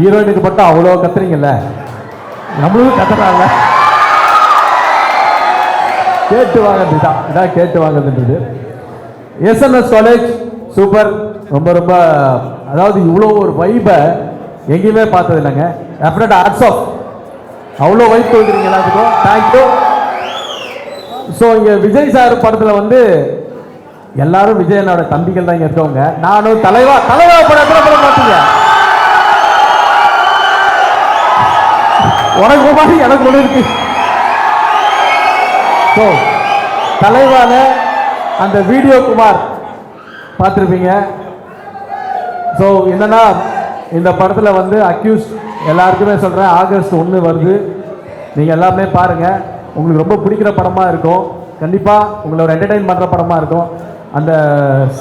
ஹீரோயினுக்கு மட்டும் அவ்வளோ கத்துறீங்கல்ல? நம்மளும் கத்துறாங்க. கேட்டு வாங்கிறது தான் இதான் கேட்டு வாங்கிறதுன்றது. எஸ்என்எஸ் காலேஜ் சூப்பர் ரொம்ப ரொம்ப அதாவது இவ்வளோ ஒரு வைபை எங்கேயுமே பார்த்தது இல்லைங்க. டெஃபினட் ஆர்ட்ஸ் ஆஃப் அவ்வளோ வைப் கொடுக்குறீங்க எல்லாத்துக்கும். தேங்க்யூ ஸோ இங்கே விஜய் சார் படத்தில் வந்து எல்லாரும் விஜயனோட தம்பிகள் தான் இங்கே இருக்கவங்க. நானும் தலைவா தலைவா படம் எத்தனை படம் பார்த்தீங்க? உனக்கு மாதிரி எனக்கு ஒன்று இருக்கு. ஸோ தலைவான அந்த வீடியோ குமார் பார்த்துருப்பீங்க. ஸோ என்னன்னா இந்த படத்தில் வந்து அக்யூஸ் எல்லாருக்குமே சொல்கிறேன் ஆகஸ்ட் ஒன்று வருது. நீங்கள் எல்லாமே பாருங்கள் உங்களுக்கு ரொம்ப பிடிக்கிற படமாக இருக்கும். கண்டிப்பாக உங்களை ஒரு என்டர்டைன் பண்ணுற படமாக இருக்கும். அந்த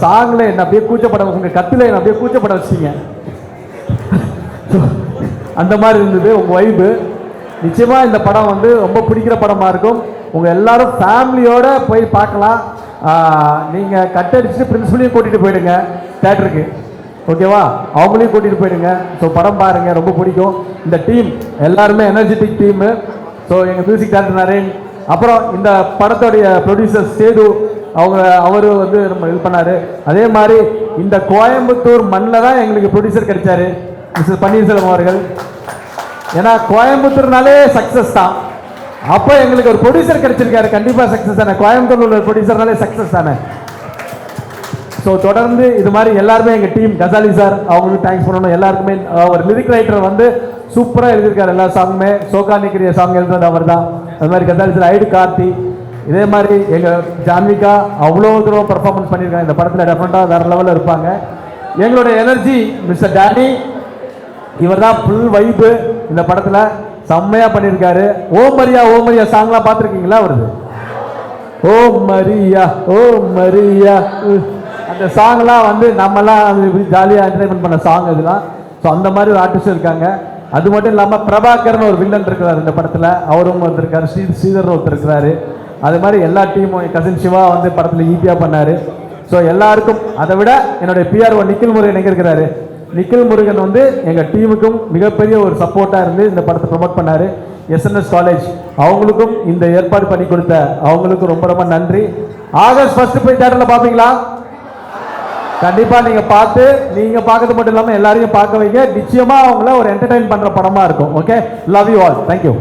சாங்கில் என்ன அப்படியே கூச்சப்பட உங்கள் கத்தில் என்ன அப்படியே கூச்சப்பட வச்சிங்க. அந்த மாதிரி இருந்தது உங்கள் வைபு நிச்சயமாக இந்த படம் வந்து ரொம்ப பிடிக்கிற படமாக இருக்கும். உங்கள் எல்லாரும் ஃபேமிலியோட போய் பார்க்கலாம். நீங்கள் கட்டடிச்சுட்டு பிரின்சிபலையும் கூட்டிகிட்டு போயிடுங்க. தேட்டருக்கு ஓகேவா அவங்களையும் கூட்டிகிட்டு போயிடுங்க. ஸோ படம் பாருங்கள் ரொம்ப பிடிக்கும். இந்த டீம் எல்லாருமே எனர்ஜெட்டிக் டீமு ஸோ எங்கள் மியூசிக் டேரக்டர் நரேன் அப்புறம் இந்த படத்தோடைய ப்ரொடியூசர் சேது அவங்க அவர் வந்து நம்ம ஹெல்ப் பண்ணார். அதே மாதிரி இந்த கோயம்புத்தூர் மண்ணில் தான் எங்களுக்கு ப்ரொடியூசர் கிடைச்சாரு. மிஸ்டர் பன்னீர்செல்வம் அவர்கள். ஏன்னா கோயம்புத்தூர்னாலே சக்ஸஸ் தான். அப்போ எங்களுக்கு ஒரு ப்ரொடியூசர் கிடைச்சிருக்காரு. கண்டிப்பாக சக்ஸஸ் தானே. கோயம்புத்தூர்ல உள்ள ப்ரொடியூசர்னாலே சக்ஸஸ் தானே. ஸோ தொடர்ந்து இது மாதிரி எல்லாருமே எங்கள் டீம் கசாலி சார் அவங்களுக்கு தேங்க்ஸ் பண்ணணும். எல்லாருக்குமே அவர் ஒரு லிரிக் ரைட்டர் வந்து சூப்பராக எழுதியிருக்காரு எல்லா சாங்குமே சோகா நிக்கிறிய சாங் எழுதுனது அவர் தான் அது மாதிரி கசாலி சார் ஐடு கார்த்தி. இதே மாதிரி எங்கள் ஜான்விகா அவ்வளோ தூரம் பர்ஃபார்மன்ஸ் பண்ணியிருக்காங்க. இந்த படத்தில் டெஃபினட்டாக வேறு லெவலில் இருப்பாங்க. எங்களுடைய எனர்ஜி மிஸ்டர் டேனி இவர் தான் ஃபுல் வைப்பு இந்த படத்தில் செம்மையாக பண்ணியிருக்காரு. ஓம் மரியா ஓம் மரியா சாங்லாம் பார்த்துருக்கீங்களா வருது ஓம் மரியா ஓ மரியா. உ. அந்த சாங்லாம் வந்து நம்மலாம் ஜாலியாக என்டர்டைன்மெண்ட் பண்ண சாங் இதெல்லாம். ஸோ அந்த மாதிரி ஒரு ஆர்டிஸ்ட் இருக்காங்க. அது மட்டும் இல்லாமல் பிரபாகர்னு ஒரு வில்லன் இருக்கிறார் இந்த படத்தில். அவரும் வந்திருக்காரு. ஸ்ரீ ஸ்ரீதர் ஒருத்தர் இருக்கிறாரு. அது மாதிரி எல்லா டீமும் கசின் சிவா வந்து படத்தில் ஈபியாக பண்ணார். ஸோ எல்லாருக்கும் அதை விட என்னுடைய பிஆர்ஓ நிக்கில் முறை எங்கே இருக்கிறாரு? நிக்கில் முருகன் வந்து எங்கள் டீமுக்கும் மிகப்பெரிய ஒரு சப்போர்ட்டாக இருந்து இந்த படத்தை ப்ரொமோட் பண்ணார். எஸ்என்எஸ் காலேஜ் அவங்களுக்கும் இந்த ஏற்பாடு பண்ணி கொடுத்த அவங்களுக்கும் ரொம்ப ரொம்ப நன்றி. ஆகஸ்ட் ஃபர்ஸ்ட் போய் தேட்டரில் பார்ப்பீங்களா கண்டிப்பாக நீங்கள் பார்த்து நீங்கள் பார்க்கறது மட்டும் இல்லாமல் எல்லாரையும் பார்க்க வைங்க. நிச்சயமாக அவங்கள ஒரு என்டர்டைன் பண்ணுற படமாக இருக்கும். Okay love you all thank you